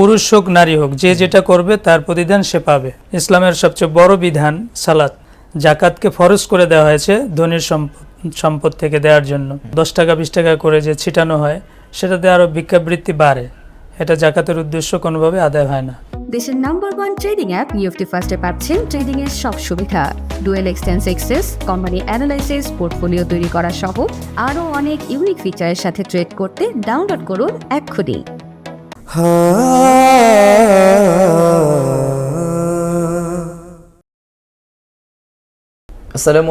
পুরুষ হোক নারী হোক যে যেটা করবে তার প্রতিদান সে পাবে। ইসলামের সবচেয়ে বড় বিধান সালাত। জাকাতকে ফরজ করে দেওয়া হয়েছে ধনীর সম্পদ সম্পদ থেকে দেওয়ার জন্য। দশ টাকা বিশ টাকা করে যে ছিটানো হয় সেটাতে আরও ভিক্ষাবৃত্তি বাড়ে। এটা জাকাতের উদ্দেশ্য কোনোভাবে আদায় হয় না। দেশের নাম্বার ওয়ান ট্রেডিং অ্যাপ নিউফটি ফার্স্টে পাচ্ছেন ট্রেডিং এর সব সুবিধা। ডুয়েল এক্সটেন্স এক্সেস কোম্পানি অ্যানালাইসিস পোর্টফোলিও তৈরি করা সহ আরও অনেক ইউনিক ফিচারের সাথে ট্রেড করতে ডাউনলোড করুন এক্ষুনি। আসসালামু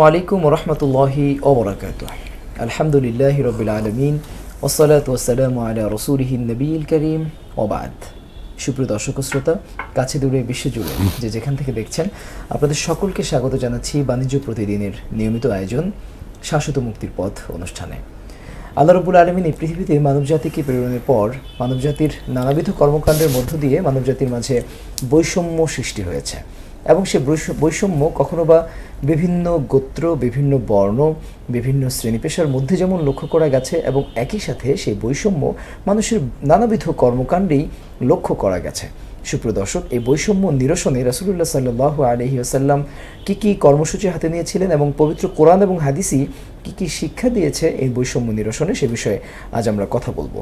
আলাইকুম রহমতুল্লাহি ওবরাকাত আলহামদুলিল্লাহ রবিল আলমিন ওসলাত ওসালামু আলা রসুলহিন নবীল করিম ওবাদ সুপ্রিয় দর্শক শ্রোতা, কাছে দূরে বিশ্বজুড়ে যে যেখান থেকে দেখছেন, আপনাদের সকলকে স্বাগত জানাচ্ছি বাণিজ্য প্রতিদিনের নিয়মিত আয়োজন শাশ্বত মুক্তির পথ অনুষ্ঠানে। আল্লাহ রবুল আলমিন এই পৃথিবীতে মানবজাতিকে প্রেরণের পর মানবজাতির নানাবিধ কর্মকাণ্ডের মধ্য দিয়ে মানবজাতির মাঝে বৈষম্য সৃষ্টি হয়েছে। এবং সে বৈষ- বৈষম্য কখনো বা বিভিন্ন গোত্র, বিভিন্ন বর্ণ, বিভিন্ন শ্রেণি পেশার মধ্যে যেমন লক্ষ্য করা গেছে এবং একই সাথে সেই বৈষম্য মানুষের নানাবিধ কর্মকাণ্ডেই লক্ষ্য করা গেছে। সুপ্রিয় দর্শক এই বৈষম্য নিরসনে রাসুলুল্লাহ সাল্লাহ আলহি আসাল্লাম কী কী কর্মসূচি হাতে নিয়েছিলেন এবং পবিত্র কোরআন এবং হাদিসি কী কী শিক্ষা দিয়েছে এই বৈষম্য নিরসনে সে বিষয়ে আজ আমরা কথা বলব।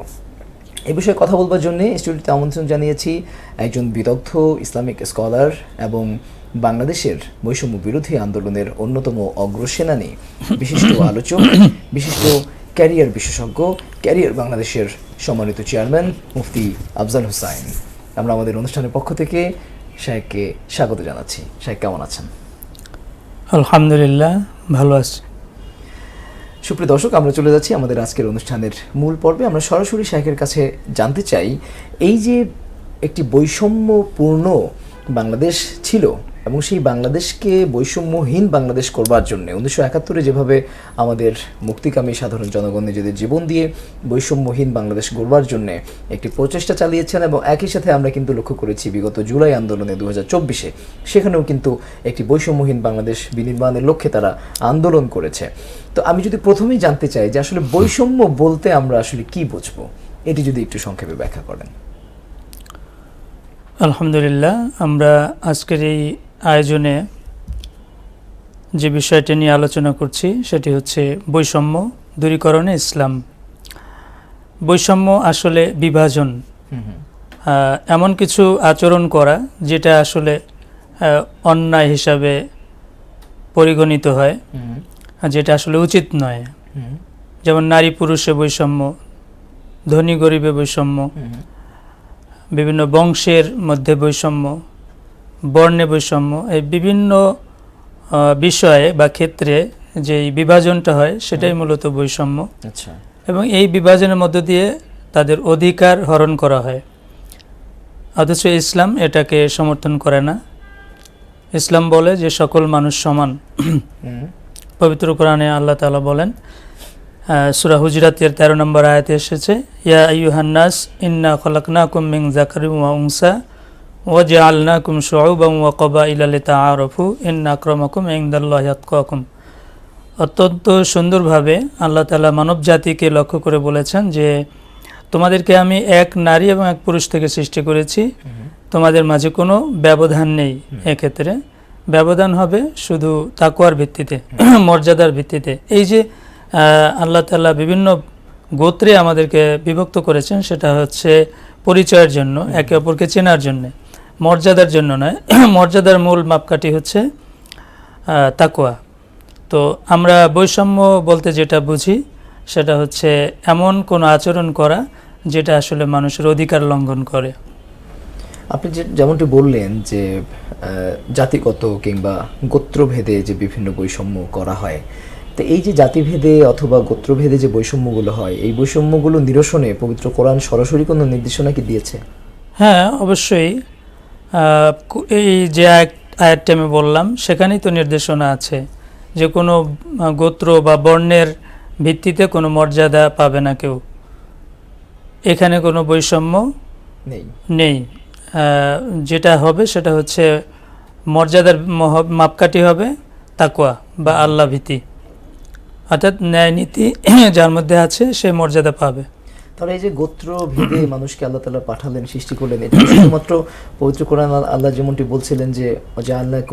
এ বিষয়ে কথা বলবার জন্য স্টুডিওতে আমন্ত্রণ জানিয়েছি একজন বিদগ্ধ ইসলামিক স্কলার এবং বাংলাদেশের বৈষম্য বিরোধী আন্দোলনের অন্যতম অগ্রসেনানী, বিশিষ্ট আলোচক, বিশিষ্ট ক্যারিয়ার বিশেষজ্ঞ, ক্যারিয়ার বাংলাদেশের সম্মানিত চেয়ারম্যান মুফতি আফজাল হুসাইন। আমরা আমাদের অনুষ্ঠানের পক্ষ থেকে শাহেককে স্বাগত জানাচ্ছি। শাহেক কেমন আছেন? আলহামদুলিল্লাহ ভালো আছি। সুপ্রিয় দর্শক আমরা চলে যাচ্ছি আমাদের আজকের অনুষ্ঠানের মূল পর্বে। আমরা সরাসরি শাহেকের কাছে জানতে চাই এই যে একটি বৈষম্যপূর্ণ বাংলাদেশ ছিল এবং সেই বাংলাদেশকে বৈষম্যহীন বাংলাদেশ করবার জন্য উনিশশো একাত্তরে যেভাবে আমাদের মুক্তিকামী সাধারণ জনগণ নিজেদের জীবন দিয়ে বৈষম্যহীন বাংলাদেশ গড়বার জন্য একটি প্রচেষ্টা চালিয়েছেন এবং একই সাথে আমরা কিন্তু লক্ষ্য করেছি বিগত জুলাই আন্দোলনে দু চব্বিশে সেখানেও কিন্তু একটি বৈষম্যহীন বাংলাদেশ বিনির্মাণের লক্ষ্যে তারা আন্দোলন করেছে। তো আমি যদি প্রথমেই জানতে চাই যে আসলে বৈষম্য বলতে আমরা আসলে কি বুঝব? এটি যদি একটু সংক্ষেপে ব্যাখ্যা করেন। আলহামদুলিল্লাহ, আমরা আজকের এই আয়োজনে যে বিষয়টি নিয়ে আলোচনা করছি সেটি হচ্ছে বৈষম্য দূরীকরণে ইসলাম। বৈষম্য আসলে বিভাজন। এমন কিছু আচরণ করা যেটা আসলে অন্যায় হিসাবে পরিগণিত হয় যেটা আসলে উচিত নয়। যেমন নারী পুরুষে বৈষম্য ধনী গরিবে বৈষম্য বিভিন্ন বংশের মধ্যে বৈষম্য বর্ণে বৈষম্য এই বিভিন্ন বিষয়ে বা ক্ষেত্রে যে বিভাজনটা হয় সেটাই মূলত বৈষম্য। আচ্ছা। এবং এই বিভাজনের মধ্য দিয়ে তাদের অধিকার হরণ করা হয়। অথচ ইসলাম এটাকে সমর্থন করে না। ইসলাম বলে যে সকল মানুষ সমান। পবিত্র কোরআনে আল্লাহ তাআলা বলেন সুরা হুজরাতের তেরো নম্বর আয়াতে এসেছে ইয়া আইয়ুহান্নাস ইন্না খলাকনাকুম মিন যাকারিন ওয়া শুউবান ওয়া ক্বাবাইলা লিতাআরাফু ইন্না আক্রামাকুম ইনদাল্লাহি আতকাকুম অত্যন্ত সুন্দরভাবে আল্লাহ তাআলা মানব জাতিকে লক্ষ্য করে বলেছেন যে তোমাদেরকে আমি এক নারী এবং এক পুরুষ থেকে সৃষ্টি করেছি। তোমাদের মাঝে কোনো ব্যবধান নেই এক্ষেত্রে। ব্যবধান হবে শুধু তাকুয়ার ভিত্তিতে, মর্যাদার ভিত্তিতে। এই যে আল্লাহ তাআলা বিভিন্ন গোত্রে আমাদেরকে বিভক্ত করেছেন, সেটা হচ্ছে পরিচয়ের জন্য, একে অপরকে চেনার জন্য। মর্যাদার জন্য নয়। মর্যাদার মূল মাপকাঠি হচ্ছে তাকুয়া তো আমরা বৈষম্য বলতে যেটা বুঝি সেটা হচ্ছে এমন কোনো আচরণ করা যেটা আসলে মানুষের অধিকার লঙ্ঘন করে। আপনি যে যেমনটি বললেন যে জাতিগত কিংবা গোত্রভেদে যে বিভিন্ন বৈষম্য করা হয় তো এই যে জাতিভেদে অথবা গোত্রভেদে যে বৈষম্যগুলো হয় এই বৈষম্যগুলো নিরসনে পবিত্র কোরআন সরাসরি কোনো নির্দেশনা কি দিয়েছে? হ্যাঁ অবশ্যই। এই যে আয়াত- আয়াতটা আমি বললাম সেখানেই তো নির্দেশনা আছে যে কোনো গোত্র বা বর্ণের ভিত্তিতে কোনো মর্যাদা পাবে না কেউ। এখানে কোনো বৈষম্য নেই। নেই। যেটা হবে সেটা হচ্ছে মর্যাদার মাপকাঠি হবে তাকুয়া বা আল্লাহ ভীতি। অর্থাৎ ন্যায় নীতি যার মধ্যে আছে সে মর্যাদা পাবে। তাহলে এই যে গোত্র ভেদে মানুষকে আল্লাহ তাআলা পাঠালেন সৃষ্টি করলেন এটা শুধুমাত্র পবিত্র কোরআন আল্লাহ যেমনটি বলছিলেন যে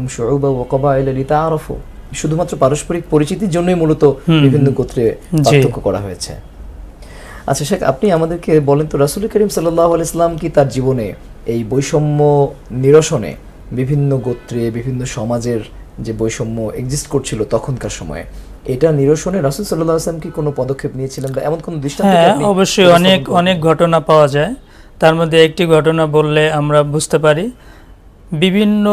শুউবা ওয়া ক্বাবাইলা লিতাআরাফু শুধুমাত্র পারস্পরিক পরিচিতির জন্যই মূলত বিভিন্ন গোত্রে পার্থক্য করা হয়েছে। আচ্ছা শেখ আপনি আমাদেরকে বলেন তো রাসুল করিম সাল্লাল্লাহু আলাইহি ইসলাম কি তার জীবনে এই বৈষম্য নিরসনে বিভিন্ন গোত্রে বিভিন্ন সমাজের যে বৈষম্য এক্সিস্ট করছিল তখনকার সময়ে এটা নিরসনে রাসূল সাল্লাল্লাহু আলাইহি ইসলাম কি কোনো পদক্ষেপ নিয়েছিলেন বা এমন কোনো দৃষ্টান্ত হ্যাঁ অবশ্যই অনেক অনেক ঘটনা পাওয়া যায়। তার মধ্যে একটি ঘটনা বললে আমরা বুঝতে পারি। বিভিন্ন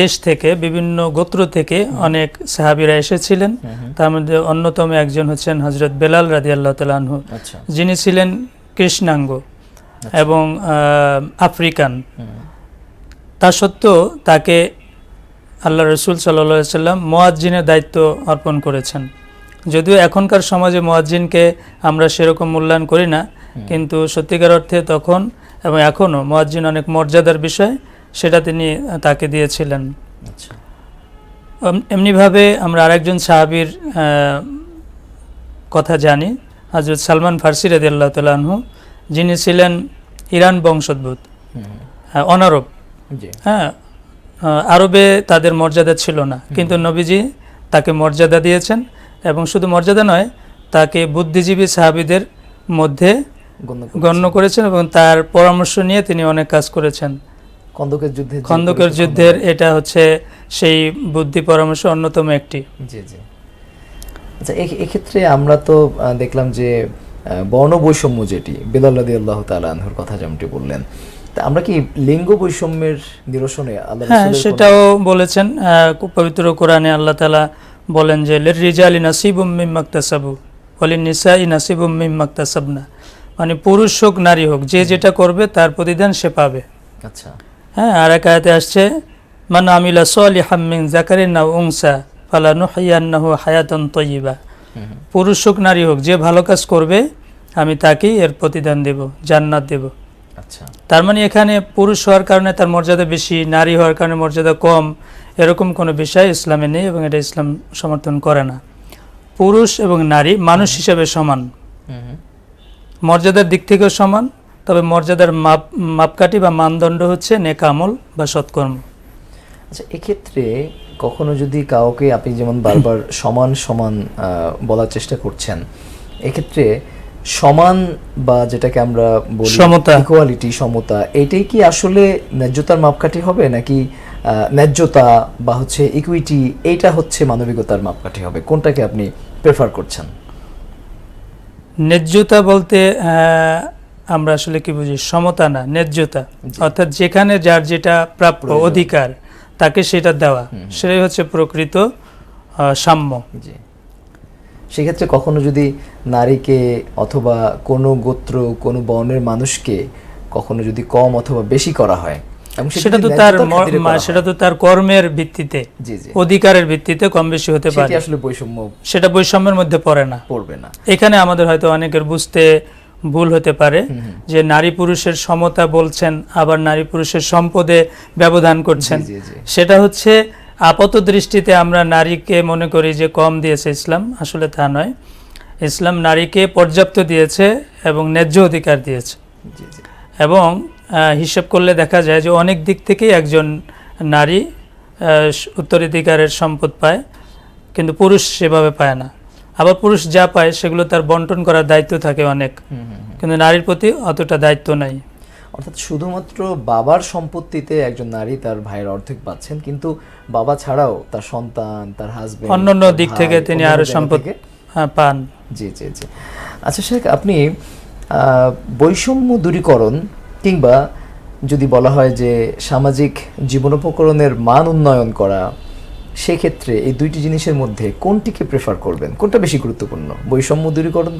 দেশ থেকে বিভিন্ন গোত্র থেকে অনেক সাহাবিরা এসেছিলেন। তার মধ্যে অন্যতম একজন হচ্ছেন হজরত বেলাল রাজি আল্লাহ তালাহু আচ্ছা। যিনি ছিলেন কৃষ্ণাঙ্গ এবং আফ্রিকান। তা সত্ত্বেও তাকে আল্লাহ রসুল সাল্লা সাল্লাম মোয়াজ্জিনের দায়িত্ব অর্পণ করেছেন। যদিও এখনকার সমাজে মোয়াজ্জিনকে আমরা সেরকম মূল্যায়ন করি না কিন্তু সত্যিকার অর্থে তখন এবং এখনও মোয়াজ্জিন অনেক মর্যাদার বিষয় সেটা তিনি তাকে দিয়েছিলেন। আচ্ছা। এমনিভাবে আমরা আরেকজন সাহাবির কথা জানি হজরত সালমান ফার্সি রাদি আল্লাহ তালাহু যিনি ছিলেন ইরান বংশোদ্ভূত। অনারব। হ্যাঁ আরবে তাদের মর্যাদা ছিল না। কিন্তু নবীজি তাকে মর্যাদা দিয়েছেন এবং শুধু মর্যাদা নয় তাকে বুদ্ধিজীবী সাহাবিদের মধ্যে গণ্য করেছেন। এবং তার পরামর্শ নিয়ে তিনি অনেক কাজ করেছেন। খন্দকের যুদ্ধে খন্দকের যুদ্ধের এটা হচ্ছে সেই বুদ্ধি পরামর্শ অন্যতম একটি। জি জি। আচ্ছা এক্ষেত্রে আমরা তো দেখলাম যে আহ, বর্ণ বৈষম্য যেটি বেলাল রাদি আল্লাহ তালাহুর কথা যেমনটি বললেন। তা আমরা কি লিঙ্গ বৈষম্যের নিরসনে আল্লাহ হ্যাঁ সেটাও বলেছেন পবিত্র কোরআনে আল্লাহ তালা বলেন যে লের রিজালি নাসিবুম মিম্মাক্তাসাবু বলেন নিসাই নাসিবুম মিম্মাক্তাসাবনা। মানে পুরুষ হোক নারী হোক যে যেটা করবে তার প্রতিদান সে পাবে। আচ্ছা। হ্যাঁ আর এক আয়াতে আসছে মান আমিলা সলিহাম মিন জাকারিন না উংসা ফালা নুহিয়ান্নাহু হায়াতান হুম। পুরুষ হোক নারী হোক যে ভালো কাজ করবে আমি তাকেই এর প্রতিদান দেব জান্নাত দেব। আচ্ছা। তার মানে এখানে পুরুষ হওয়ার কারণে তার মর্যাদা বেশি নারী হওয়ার কারণে মর্যাদা কম এরকম কোনো বিষয় ইসলামে নেই এবং এটা ইসলাম সমর্থন করে না। পুরুষ এবং নারী মানুষ হিসেবে সমান। মর্যাদার দিক থেকেও সমান তবে মর্যাদার মাপ মাপকাঠি বা মানদণ্ড হচ্ছে নেকামল বা সৎকর্ম। আচ্ছা এক্ষেত্রে কখনো যদি কাউকে আপনি যেমন বারবার সমান সমান বলার চেষ্টা করছেন এক্ষেত্রে সমান বা যেটাকে আমরা বলি সমতা। ইকুয়ালিটি সমতা এটাই কি আসলে ন্যায্যতার মাপকাঠি হবে? নাকি ন্যায্যতা বা হচ্ছে ইকুইটি এটা হচ্ছে মানবিকতার মাপকাঠি হবে? কোনটাকে আপনি প্রেফার করছেন? ন্যায্যতা বলতে আহ, আমরা আসলে কি বুঝি? সমতা না ন্যায্যতা। অর্থাৎ যেখানে যার যেটা প্রাপ্য অধিকার তাকে সেটা দেওয়া। সেটাই হচ্ছে প্রকৃত সাম্য। জি। সেক্ষেত্রে কখনো যদি নারীকে অথবা কোনো গোত্র কোনো বর্ণের মানুষকে কখনো যদি কম অথবা বেশি করা হয় সেটা তো তার ন্যায্যতার ম- খাতিরে মা- করা সেটা তো তার কর্মের ভিত্তিতে অধিকারের ভিত্তিতে কম বেশি হতে পারে। আসলে বৈষম্য সেটা বৈষম্যের মধ্যে পড়ে না। পড়বে না। এখানে আমাদের হয়তো অনেকের বুঝতে ভুল হতে পারে। যে নারী পুরুষের সমতা বলছেন আবার নারী পুরুষের সম্পদে ব্যবধান করছেন। সেটা হচ্ছে আপাত দৃষ্টিতে আমরা নারীকে মনে করি যে কম দিয়েছে ইসলাম আসলে তা নয়। ইসলাম নারীকে পর্যাপ্ত দিয়েছে এবং ন্যায্য অধিকার দিয়েছে। এবং হিসেব করলে দেখা যায় যে অনেক দিক থেকেই একজন নারী উত্তরাধিকারের সম্পদ পায় কিন্তু পুরুষ সেভাবে পায় না। আবার পুরুষ যা পায় সেগুলো তার বন্টন করার দায়িত্ব থাকে অনেক। কিন্তু নারীর প্রতি অতটা দায়িত্ব নাই। অর্থাৎ শুধুমাত্র বাবার সম্পত্তিতে একজন নারী তার ভাইয়ের অর্ধেক পাচ্ছেন কিন্তু বাবা ছাড়াও তার সন্তান তার হাজবেন্ড অন্যান্য দিক থেকে তিনি আরও সম্পদ হ্যাঁ, পান। জি জি জি। আচ্ছা শেখ আপনি বৈষম্য দূরীকরণ কিংবা যদি বলা হয় যে সামাজিক জীবনোপকরণের মান উন্নয়ন করা সেক্ষেত্রে এই দুইটি জিনিসের মধ্যে কোনটিকে প্রেফার করবেন? কোনটা বেশি গুরুত্বপূর্ণ? বৈষম্য দূরীকরণ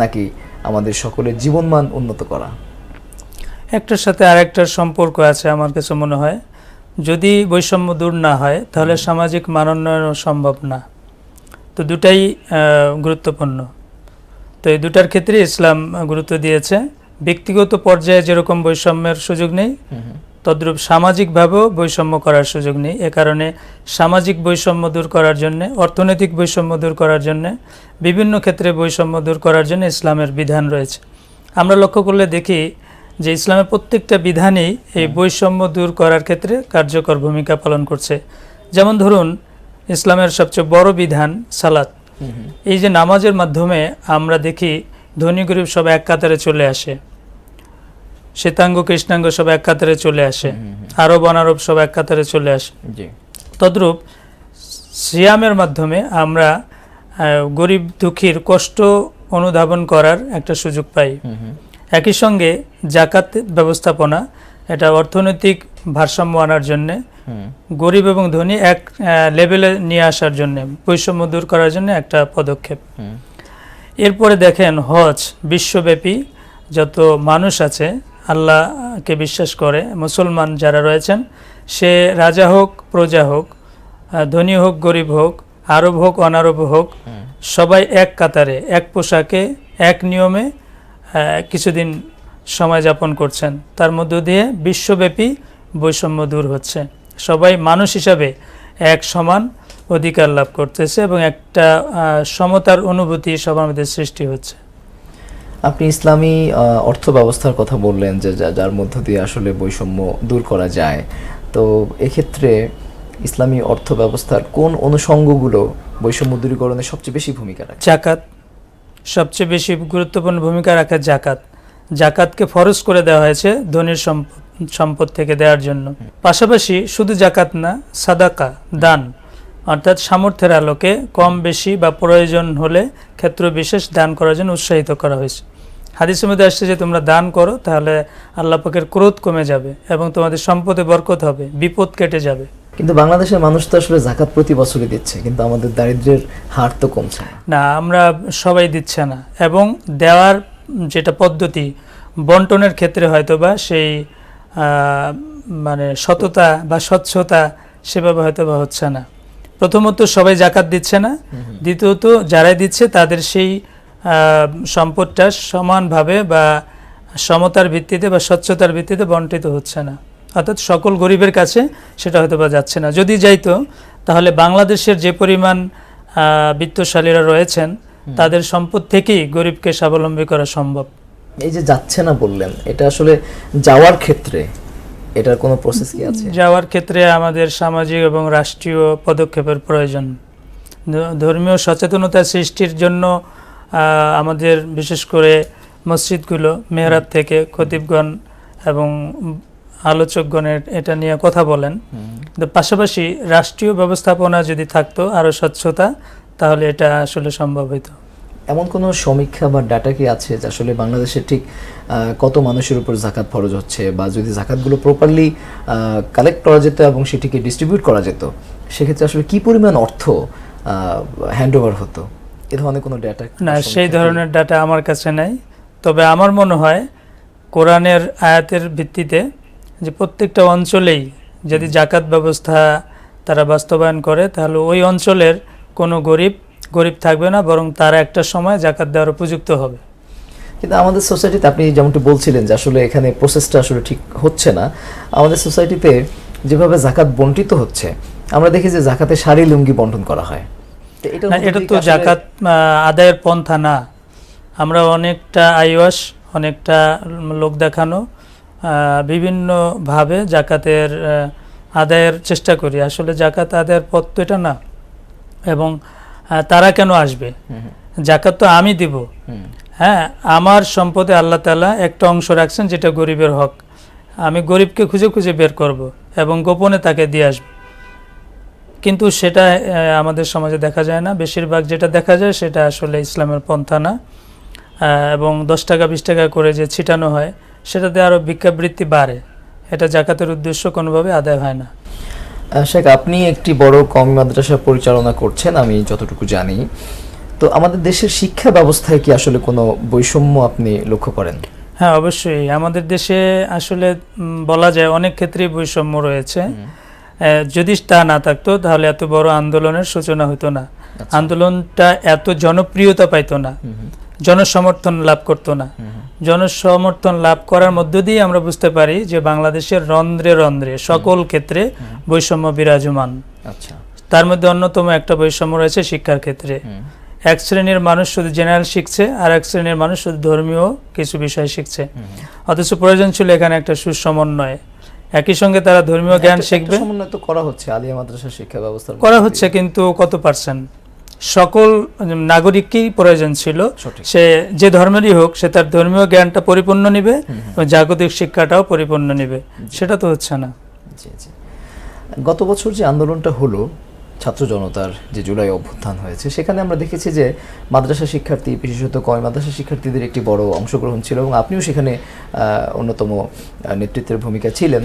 নাকি আমাদের সকলের জীবনমান উন্নত করা? একটার সাথে আরেকটার সম্পর্ক আছে আমার কাছে মনে হয়। যদি বৈষম্য দূর না হয় তাহলে সামাজিক মানোন্নয়নও সম্ভব না। তো দুটাই গুরুত্বপূর্ণ। তো এই দুটার ক্ষেত্রে ইসলাম গুরুত্ব দিয়েছে। ব্যক্তিগত পর্যায়ে যেরকম বৈষম্যের সুযোগ নেই তদ্রূপ সামাজিকভাবেও বৈষম্য করার সুযোগ নেই। এ কারণে সামাজিক বৈষম্য দূর করার জন্য অর্থনৈতিক বৈষম্য দূর করার জন্য বিভিন্ন ক্ষেত্রে বৈষম্য দূর করার জন্য ইসলামের বিধান রয়েছে। আমরা লক্ষ্য করলে দেখি যে ইসলামের প্রত্যেকটা বিধানই এই বৈষম্য দূর করার ক্ষেত্রে কার্যকর ভূমিকা পালন করছে। যেমন ধরুন ইসলামের সবচেয়ে বড় বিধান সালাত। এই যে নামাজের মাধ্যমে আমরা দেখি ধনী গরিব সব এক কাতারে চলে আসে। শ্বেতাঙ্গ কৃষ্ণাঙ্গ সব এক কাতারে চলে আসে। আরব অনারব সব এক কাতারে চলে আসে। তদ্রূপ সিয়ামের মাধ্যমে আমরা গরিব দুঃখীর কষ্ট অনুধাবন করার একটা সুযোগ পাই। একই সঙ্গে জাকাত ব্যবস্থাপনা এটা অর্থনৈতিক ভারসাম্য আনার জন্যে গরিব এবং ধনী এক লেভেলে নিয়ে আসার জন্য বৈষম্য দূর করার জন্য একটা পদক্ষেপ। এরপরে দেখেন হজ বিশ্বব্যাপী যত মানুষ আছে আল্লাহকে বিশ্বাস করে মুসলমান যারা রয়েছেন সে রাজা হোক প্রজা হোক ধনী হোক গরিব হোক আরব হোক অনারব হোক সবাই এক কাতারে এক পোশাকে এক নিয়মে কিছুদিন সময় যাপন করছেন। তার মধ্য দিয়ে বিশ্বব্যাপী বৈষম্য দূর হচ্ছে। সবাই মানুষ হিসাবে এক সমান অধিকার লাভ করতেছে এবং একটা সমতার অনুভূতি সবার মধ্যে সৃষ্টি হচ্ছে। আপনি ইসলামী অর্থ ব্যবস্থার কথা বললেন যে যার মধ্য দিয়ে আসলে বৈষম্য দূর করা যায়। তো এক্ষেত্রে ইসলামী অর্থ ব্যবস্থার কোন অনুষঙ্গগুলো বৈষম্য দূরীকরণে সবচেয়ে বেশি ভূমিকা রাখে? জাকাত। সবচেয়ে বেশি গুরুত্বপূর্ণ ভূমিকা রাখে জাকাত। জাকাতকে ফরজ করে দেওয়া হয়েছে ধনীর সম্পদ সম্পদ থেকে দেওয়ার জন্য। পাশাপাশি শুধু জাকাত না, সাদাকা, দান। অর্থাৎ সামর্থ্যের আলোকে কম বেশি বা প্রয়োজন হলে ক্ষেত্র বিশেষ দান করার জন্য উৎসাহিত করা হয়েছে। হাদিসের মধ্যে আসছে যে তোমরা দান করো তাহলে আল্লাহ পাকের ক্রোধ কমে যাবে এবং তোমাদের সম্পদে বরকত হবে বিপদ কেটে যাবে। কিন্তু বাংলাদেশের মানুষ তো আসলে জাকাত প্রতি বছরই দিচ্ছে কিন্তু আমাদের দারিদ্র্যের হার তো কমছে না। না আমরা সবাই দিচ্ছে না এবং দেওয়ার যেটা পদ্ধতি বন্টনের ক্ষেত্রে হয়তো বা সেই মানে সততা বা স্বচ্ছতা সেভাবে হয়তো বা হচ্ছে না। প্রথমত সবাই জাকাত দিচ্ছে না। দ্বিতীয়ত যারাই দিচ্ছে তাদের সেই সম্পদটা সমানভাবে বা সমতার ভিত্তিতে বা স্বচ্ছতার ভিত্তিতে বন্টিত হচ্ছে না। অর্থাৎ সকল গরিবের কাছে সেটা হয়তো বা যাচ্ছে না। যদি যাইতো তাহলে বাংলাদেশের যে পরিমাণ বিত্তশালীরা রয়েছেন তাদের সম্পদ থেকেই গরিবকে স্বাবলম্বী করা সম্ভব। এই যে যাচ্ছে না বললেন এটা আসলে যাওয়ার ক্ষেত্রে এটার কোনো প্রসেস কি আছে? যাওয়ার ক্ষেত্রে আমাদের সামাজিক এবং রাষ্ট্রীয় পদক্ষেপের প্রয়োজন। ধর্মীয় সচেতনতা সৃষ্টির জন্য আমাদের বিশেষ করে মসজিদগুলো মেহরাব থেকে খতিবগণ এবং আলোচকগণের এটা নিয়ে কথা বলেন। কিন্তু পাশাপাশি রাষ্ট্রীয় ব্যবস্থাপনা যদি থাকতো আরও স্বচ্ছতা তাহলে এটা আসলে সম্ভব হইতো। এমন কোনো সমীক্ষা বা ডাটা কি আছে যে আসলে বাংলাদেশে ঠিক কত মানুষের উপর জাকাত ফরজ হচ্ছে? বা যদি জাকাতগুলো প্রপারলি কালেক্ট করা যেত এবং সেটিকে ডিস্ট্রিবিউট করা যেত সেক্ষেত্রে আসলে কি পরিমাণ অর্থ হ্যান্ড ওভার হতো? এ ধরনের কোনো ডাটা না সেই ধরনের ডাটা আমার কাছে নাই। তবে আমার মনে হয় কোরআনের আয়াতের ভিত্তিতে যে প্রত্যেকটা অঞ্চলেই যদি জাকাত ব্যবস্থা তারা বাস্তবায়ন করে তাহলে ওই অঞ্চলের কোনো গরিব গরিব থাকবে না বরং তারা একটা সময় জাকাত দেওয়ার উপযুক্ত হবে। কিন্তু আমাদের সোসাইটিতে আপনি যেমনটি বলছিলেন যে আসলে এখানে প্রসেসটা আসলে ঠিক হচ্ছে না আমাদের সোসাইটিতে যেভাবে জাকাত বন্টিত হচ্ছে আমরা দেখি যে জাকাতে শাড়ি লুঙ্গি বন্টন করা হয়। এটা তো জাকাত আদায়ের পন্থা না। আমরা অনেকটা আইওয়াস অনেকটা লোক দেখানো আহ, বিভিন্নভাবে জাকাতের আদায়ের চেষ্টা করি। আসলে জাকাত আদায়ের পথ তো এটা না। এবং তারা কেন আসবে? জাকাত তো আমি দিব। হ্যাঁ আমার সম্পদে আল্লাহ তালা একটা অংশ রাখছেন যেটা গরিবের হক। আমি গরিবকে খুঁজে খুঁজে বের করব এবং গোপনে তাকে দিয়ে আসব। কিন্তু সেটা আমাদের সমাজে দেখা যায় না। বেশিরভাগ যেটা দেখা যায় সেটা আসলে ইসলামের পন্থা না। এবং দশ টাকা বিশ টাকা করে যে ছিটানো হয় সেটাতে আরও ভিক্ষাবৃত্তি বাড়ে। এটা জাকাতের উদ্দেশ্য কোনোভাবে আদায় হয় না। শেখ আপনি একটি বড় কম মাদ্রাসা পরিচালনা করছেন আমি যতটুকু জানি। তো আমাদের দেশের শিক্ষা ব্যবস্থায় কি আসলে কোনো বৈষম্য আপনি লক্ষ্য করেন? হ্যাঁ অবশ্যই। আমাদের দেশে আসলে বলা যায় অনেক ক্ষেত্রেই বৈষম্য রয়েছে। যদি তা না থাকতো তাহলে এত বড় আন্দোলনের সূচনা হতো না। আচ্ছা। আন্দোলনটা এত জনপ্রিয়তা পাইতো না। জনসমর্থন লাভ করতো না। জনসমর্থন লাভ করার মধ্য দিয়ে আমরা বুঝতে পারি যে বাংলাদেশের রন্ধ্রে রন্ধ্রে সকল ক্ষেত্রে বৈষম্য বিরাজমান। আচ্ছা। তার মধ্যে অন্যতম একটা বৈষম্য রয়েছে শিক্ষার ক্ষেত্রে। এক শ্রেণির মানুষ শুধু জেনারেল শিখছে আর এক শ্রেণির মানুষ শুধু ধর্মীয় কিছু বিষয় শিখছে। অথচ প্রয়োজন ছিল এখানে একটা সুসমন্বয়। একই সঙ্গে তারা ধর্মীয় জ্ঞান শিখবে। সমন্বয় তো করা হচ্ছে আলিয়া মাদ্রাসা শিক্ষা ব্যবস্থা করা হচ্ছে কিন্তু কত পার্সেন্ট সকল নাগরিককেই প্রয়োজন ছিল। সে যে ধর্মেরই হোক সে তার ধর্মীয় জ্ঞানটা পরিপূর্ণ নিবে এবং জাগতিক শিক্ষাটাও পরিপূর্ণ নিবে। সেটা তো হচ্ছে না। জি জি। গত বছর যে আন্দোলনটা হলো ছাত্র জনতার যে জুলাই অভ্যুত্থান হয়েছে সেখানে আমরা দেখেছি যে মাদ্রাসা শিক্ষার্থী বিশেষত কয় মাদ্রাসা শিক্ষার্থীদের একটি বড় অংশগ্রহণ ছিল এবং আপনিও সেখানে অন্যতম নেতৃত্বের ভূমিকা ছিলেন।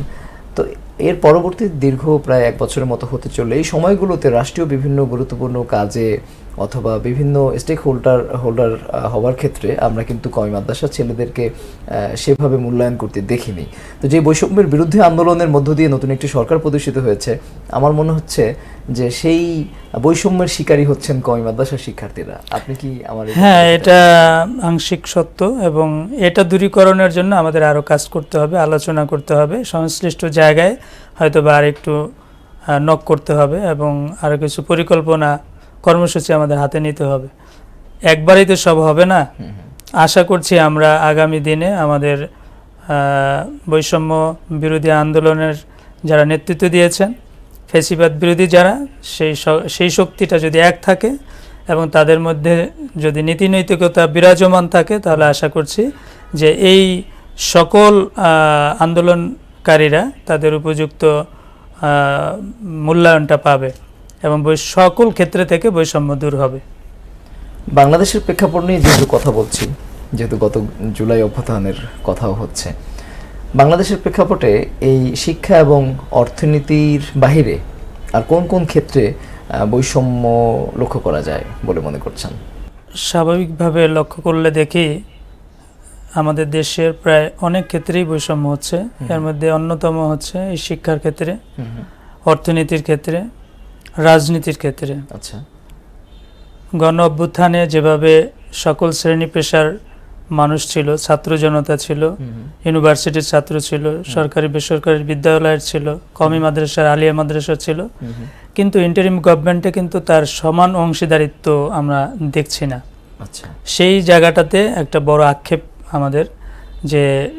তো এর পরবর্তী দীর্ঘ প্রায় এক বছরের মতো হতে চললে এই সময়গুলোতে রাষ্ট্রীয় বিভিন্ন গুরুত্বপূর্ণ কাজে অথবা বিভিন্ন স্টেক হোল্ডার হোল্ডার হওয়ার ক্ষেত্রে আমরা কিন্তু কয় মাদ্রাসার ছেলেদেরকে সেভাবে মূল্যায়ন করতে দেখিনি। তো যে বৈষম্যের বিরুদ্ধে আন্দোলনের মধ্য দিয়ে নতুন একটি সরকার প্রতিষ্ঠিত হয়েছে আমার মনে হচ্ছে যে সেই বৈষম্যের শিকারী হচ্ছেন কয় মাদ্রাসার শিক্ষার্থীরা। আপনি কি আমার হ্যাঁ এটা আংশিক সত্য এবং এটা দূরীকরণের জন্য আমাদের আরও কাজ করতে হবে আলোচনা করতে হবে সংশ্লিষ্ট জায়গায় হয়তো বা আরেকটু নক করতে হবে এবং আরও কিছু পরিকল্পনা কর্মসূচি আমাদের হাতে নিতে হবে। একবারই তো সব হবে না। আশা করছি আমরা আগামী দিনে আমাদের বৈষম্য বিরোধী আন্দোলনের যারা নেতৃত্ব দিয়েছেন ফেসিবাদ বিরোধী যারা সেই সেই শক্তিটা যদি এক থাকে এবং তাদের মধ্যে যদি নীতি নৈতিকতা বিরাজমান থাকে তাহলে আশা করছি যে এই সকল আন্দোলনকারীরা তাদের উপযুক্ত মূল্যায়নটা পাবে। এবং সকল ক্ষেত্রে থেকে বৈষম্য দূর হবে। বাংলাদেশের প্রেক্ষাপট নিয়ে যেহেতু কথা বলছি যেহেতু গত জুলাই অভ্যুত্থানের কথাও হচ্ছে বাংলাদেশের প্রেক্ষাপটে এই শিক্ষা এবং অর্থনীতির বাহিরে আর কোন কোন ক্ষেত্রে বৈষম্য লক্ষ্য করা যায় বলে মনে করছেন? স্বাভাবিকভাবে লক্ষ্য করলে দেখি আমাদের দেশের প্রায় অনেক ক্ষেত্রেই বৈষম্য হচ্ছে। এর মধ্যে অন্যতম হচ্ছে এই শিক্ষার ক্ষেত্রে অর্থনীতির ক্ষেত্রে। রাজনীতির ক্ষেত্রে। আচ্ছা। গণ অভ্যুত্থানে যেভাবে সকল শ্রেণি পেশার মানুষ ছিল ছাত্র জনতা ছিল ইউনিভার্সিটির ছাত্র ছিল সরকারি বেসরকারি বিদ্যালয়ের ছিল কমি মাদ্রাসার আলিয়া মাদ্রাসা ছিল। কিন্তু ইন্টারিম গভর্নমেন্টে কিন্তু তার সমান অংশীদারিত্ব আমরা দেখছি না। আচ্ছা। সেই জায়গাটাতে একটা বড় আক্ষেপ আমাদের যে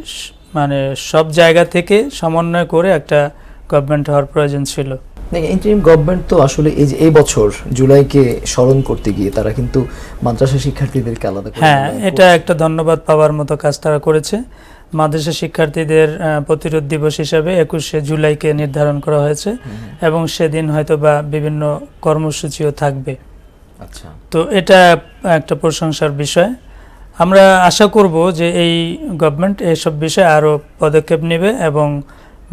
মানে সব জায়গা থেকে সমন্বয় করে একটা গভর্নমেন্ট হওয়ার প্রয়োজন ছিল। ইন্টারিম গভর্নমেন্ট তো আসলে এই যে এই বছর জুলাইকে স্মরণ করতে গিয়ে তারা কিন্তু মাদ্রাসা শিক্ষার্থীদেরকে আলাদা করে হ্যাঁ এটা একটা ধন্যবাদ পাওয়ার মতো কাজ তারা করেছে। মাদ্রাসা শিক্ষার্থীদের প্রতিরোধ দিবস হিসাবে একুশে জুলাইকে নির্ধারণ করা হয়েছে এবং সেদিন হয়তো বা বিভিন্ন কর্মসূচিও থাকবে। আচ্ছা। তো এটা একটা প্রশংসার বিষয়। আমরা আশা করব যে এই গভর্নমেন্ট এসব বিষয়ে আরও পদক্ষেপ নেবে এবং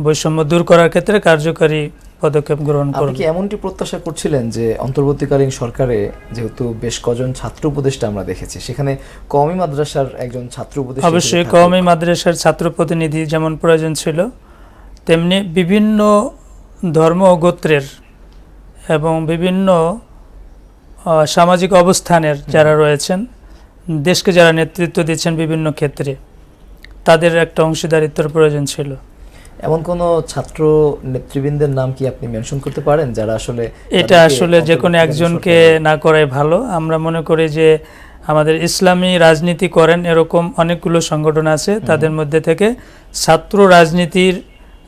বৈষম্য দূর করার ক্ষেত্রে কার্যকরী পদক্ষেপ গ্রহণ আপনি করবে। কি এমনটি প্রত্যাশা করছিলেন যে অন্তর্বর্তীকালীন সরকারে যেহেতু বেশ কজন ছাত্র উপদেষ্টা আমরা দেখেছি সেখানে কওমি মাদ্রাসার একজন ছাত্র উপদেষ্টা অবশ্যই কওমি মাদ্রাসার ছাত্র প্রতিনিধি যেমন প্রয়োজন ছিল তেমনি বিভিন্ন ধর্ম ও গোত্রের এবং বিভিন্ন সামাজিক অবস্থানের যারা রয়েছেন দেশকে যারা নেতৃত্ব দিচ্ছেন বিভিন্ন ক্ষেত্রে তাদের একটা অংশীদারিত্বের প্রয়োজন ছিল। এমন কোন ছাত্র নেতৃবৃন্দের নাম কি আপনি মেনশন করতে পারেন যারা আসলে এটা আসলে যে কোনো একজনকে না করাই ভালো। আমরা মনে করি যে আমাদের ইসলামী রাজনীতি করেন এরকম অনেকগুলো সংগঠন আছে তাদের মধ্যে থেকে ছাত্র রাজনীতির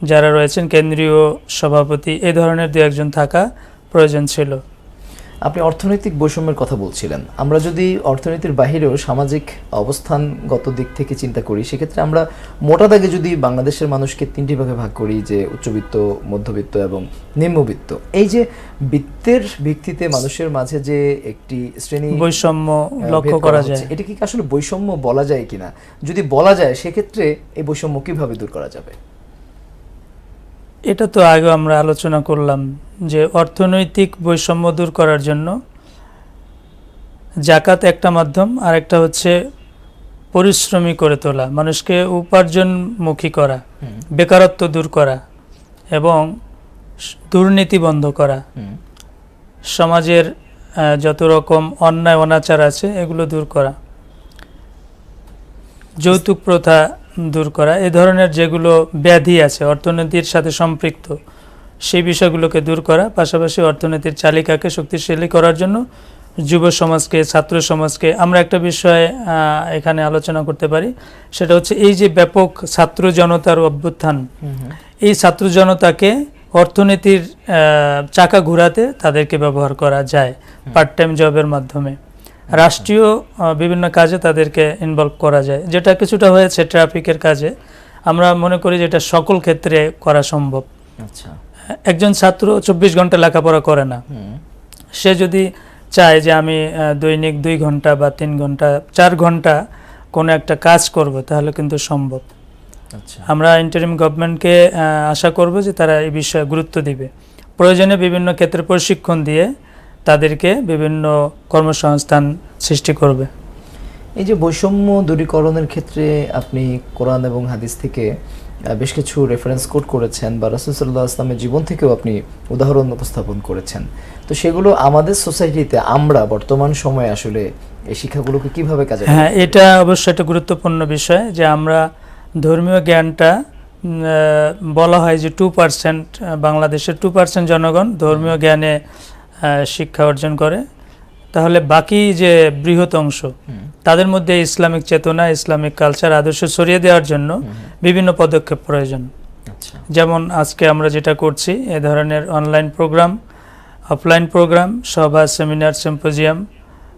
যারা রয়েছেন কেন্দ্রীয় সভাপতি এই ধরনের দু একজন থাকা প্রয়োজন ছিল। আপনি অর্থনৈতিক বৈষম্যের কথা বলছিলেন। আমরা যদি অর্থনীতির বাহিরেও সামাজিক অবস্থানগত দিক থেকে চিন্তা করি সেক্ষেত্রে আমরা মোটা দাগে যদি বাংলাদেশের মানুষকে তিনটি ভাগে ভাগ করি যে উচ্চবিত্ত মধ্যবিত্ত এবং নিম্নবিত্ত এই যে বিত্তের ভিত্তিতে মানুষের মাঝে যে একটি শ্রেণি বৈষম্য লক্ষ্য করা যায়। এটা কি আসলে বৈষম্য বলা যায় কিনা? যদি বলা যায় সেক্ষেত্রে এই বৈষম্য কীভাবে দূর করা যাবে? এটা তো আগে আমরা আলোচনা করলাম যে অর্থনৈতিক বৈষম্য দূর করার জন্য জাকাত একটা মাধ্যম আর একটা হচ্ছে পরিশ্রমী করে তোলা মানুষকে উপার্জনমুখী করা বেকারত্ব দূর করা এবং দুর্নীতি বন্ধ করা। সমাজের যত রকম অন্যায় অনাচার আছে এগুলো দূর করা। যৌতুক প্রথা দূর করা। এ ধরনের যেগুলো ব্যাধি আছে অর্থনীতির সাথে সম্পৃক্ত সেই বিষয়গুলোকে দূর করা পাশাপাশি অর্থনীতির চালিকাকে শক্তিশালী করার জন্য যুব সমাজকে ছাত্র সমাজকে আমরা একটা বিষয়ে এখানে আলোচনা করতে পারি। সেটা হচ্ছে এই যে ব্যাপক ছাত্র জনতার অভ্যুত্থান এই ছাত্র জনতাকে অর্থনীতির চাকা ঘোরাতে তাদেরকে ব্যবহার করা যায় পার্ট টাইম জবের মাধ্যমে। রাষ্ট্রীয় বিভিন্ন কাজে তাদেরকে ইনভলভ করা যায়। যেটা কিছুটা হয়েছে ট্রাফিকের কাজে আমরা মনে করি যে এটা সকল ক্ষেত্রে করা সম্ভব। আচ্ছা। একজন ছাত্র চব্বিশ ঘণ্টা লেখাপড়া করে না। সে যদি চায় যে আমি দৈনিক দুই ঘণ্টা বা তিন ঘণ্টা চার ঘণ্টা কোনো একটা কাজ করব তাহলে কিন্তু সম্ভব। আচ্ছা। আমরা ইন্টারিম গভর্নমেন্টকে আশা করব যে তারা এই বিষয়ে গুরুত্ব দিবে। প্রয়োজনে বিভিন্ন ক্ষেত্রে প্রশিক্ষণ দিয়ে তাদেরকে বিভিন্ন কর্মসংস্থান সৃষ্টি করবে। এই যে বৈষম্য দূরীকরণের ক্ষেত্রে আপনি কোরআন এবং হাদিস থেকে বেশ কিছু রেফারেন্স কোট করেছেন বা রাসুলসাল্লাহ আসলামের জীবন থেকেও আপনি উদাহরণ উপস্থাপন করেছেন। তো সেগুলো আমাদের সোসাইটিতে আমরা বর্তমান সময়ে আসলে এই শিক্ষাগুলোকে কীভাবে কাজে হ্যাঁ এটা অবশ্যই একটা গুরুত্বপূর্ণ বিষয় যে আমরা ধর্মীয় জ্ঞানটা বলা হয় যে টু পার্সেন্ট বাংলাদেশের টু পার্সেন্ট জনগণ ধর্মীয় জ্ঞানে শিক্ষা অর্জন করে। তাহলে বাকি যে বৃহৎ অংশ তাদের মধ্যে ইসলামিক চেতনা ইসলামিক কালচার আদর্শ ছড়িয়ে দেওয়ার জন্য বিভিন্ন পদক্ষেপ প্রয়োজন। আচ্ছা। যেমন আজকে আমরা যেটা করছি এ ধরনের অনলাইন প্রোগ্রাম অফলাইন প্রোগ্রাম সভা সেমিনার সিম্পোজিয়াম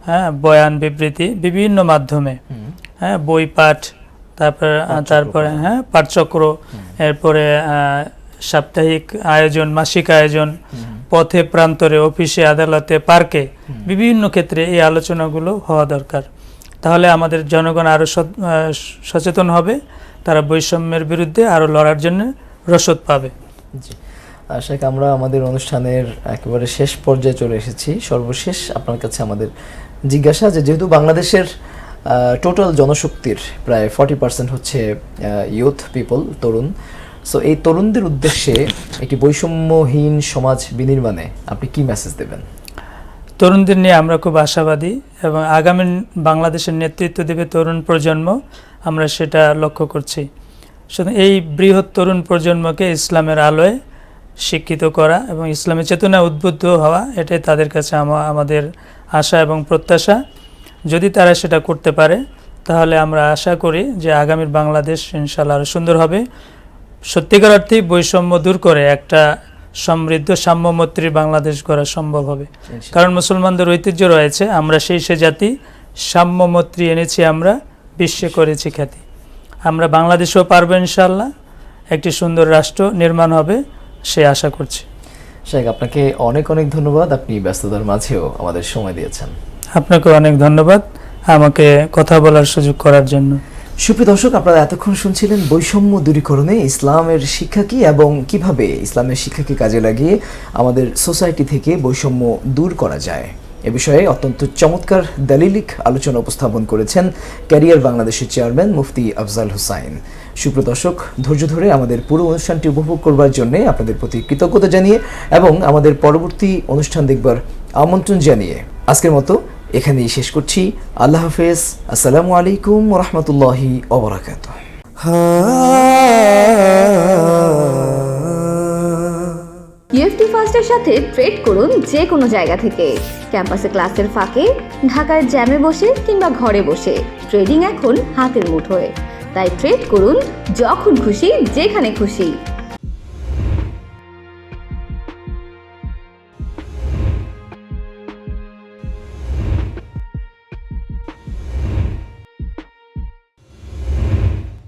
হ্যাঁ বয়ান বিবৃতি বিভিন্ন মাধ্যমে। হ্যাঁ বই পাঠ তারপর তারপরে হ্যাঁ পাঠচক্র এরপরে সাপ্তাহিক আয়োজন মাসিক আয়োজন পথে প্রান্তরে, অফিসে, আদালতে, পার্কে বিভিন্ন ক্ষেত্রে এই আলোচনাগুলো হওয়া দরকার। তাহলে আমাদের জনগণ আরও সচেতন হবে, তারা বৈষম্যের বিরুদ্ধে আরও লড়ার জন্য রসদ পাবে। জি। আশাক আমরা আমাদের অনুষ্ঠানের একেবারে শেষ পর্যায়ে চলে এসেছি। সর্বশেষ আপনার কাছে আমাদের জিজ্ঞাসা যে, যেহেতু বাংলাদেশের টোটাল জনশক্তির প্রায় ফর্টি পার্সেন্ট হচ্ছে ইউথ পিপল তরুণ সো এই তরুণদের উদ্দেশ্যে একটি বৈষম্যহীন সমাজ বিনির্মাণে আপনি কি মেসেজ দেবেন? তরুণদের নিয়ে আমরা খুব আশাবাদী এবং আগামী বাংলাদেশের নেতৃত্ব দেবে তরুণ প্রজন্ম, আমরা সেটা লক্ষ্য করছি। শুধু এই বৃহৎ তরুণ প্রজন্মকে ইসলামের আলোয় শিক্ষিত করা এবং ইসলামের চেতনা উদ্বুদ্ধ হওয়া, এটাই তাদের কাছে আমাদের আশা এবং প্রত্যাশা। যদি তারা সেটা করতে পারে, তাহলে আমরা আশা করি যে আগামীর বাংলাদেশ ইনশাল্লাহ আরও সুন্দর হবে। সত্যিকার অর্থেই বৈষম্য দূর করে একটা সমৃদ্ধ সাম্যমৈত্রী বাংলাদেশ গড়া সম্ভব হবে। কারণ মুসলমানদের ঐতিহ্য রয়েছে আমরা সেই সে জাতি সাম্যমৈত্রী এনেছি আমরা বিশ্বে করেছি খ্যাতি। আমরা বাংলাদেশেও পারব ইনশাল্লাহ একটি সুন্দর রাষ্ট্র নির্মাণ হবে সে আশা করছি। শেখ আপনাকে অনেক অনেক ধন্যবাদ আপনি ব্যস্ততার মাঝেও আমাদের সময় দিয়েছেন। আপনাকে অনেক ধন্যবাদ আমাকে কথা বলার সুযোগ করার জন্য। সুপ্রিয় দর্শক, আপনারা এতক্ষণ শুনছিলেন বৈষম্য দূরীকরণে ইসলামের শিক্ষা কি এবং কীভাবে ইসলামের শিক্ষাকে কাজে লাগিয়ে আমাদের সোসাইটি থেকে বৈষম্য দূর করা যায়। এ বিষয়ে অত্যন্ত চমৎকার দালিলিক আলোচনা উপস্থাপন করেছেন ক্যারিয়ার বাংলাদেশের চেয়ারম্যান মুফতি আফজাল হুসাইন। সুপ্রিয় দর্শক, ধৈর্য ধরে আমাদের পুরো অনুষ্ঠানটি উপভোগ করবার জন্য আপনাদের প্রতি কৃতজ্ঞতা জানিয়ে এবং আমাদের পরবর্তী অনুষ্ঠান দেখবার আমন্ত্রণ জানিয়ে আজকের মতো এখানেই শেষ করছি। আল্লাহ হাফেজ। আসসালামু আলাইকুম রহমতুল্লাহি অবরাকাত ইউএফটি ফার্স্টের সাথে ট্রেড করুন যে কোনো জায়গা থেকে। ক্যাম্পাসে ক্লাসের ফাঁকে, ঢাকার জ্যামে বসে কিংবা ঘরে বসে ট্রেডিং এখন হাতের মুঠোয়। তাই ট্রেড করুন যখন খুশি, যেখানে খুশি।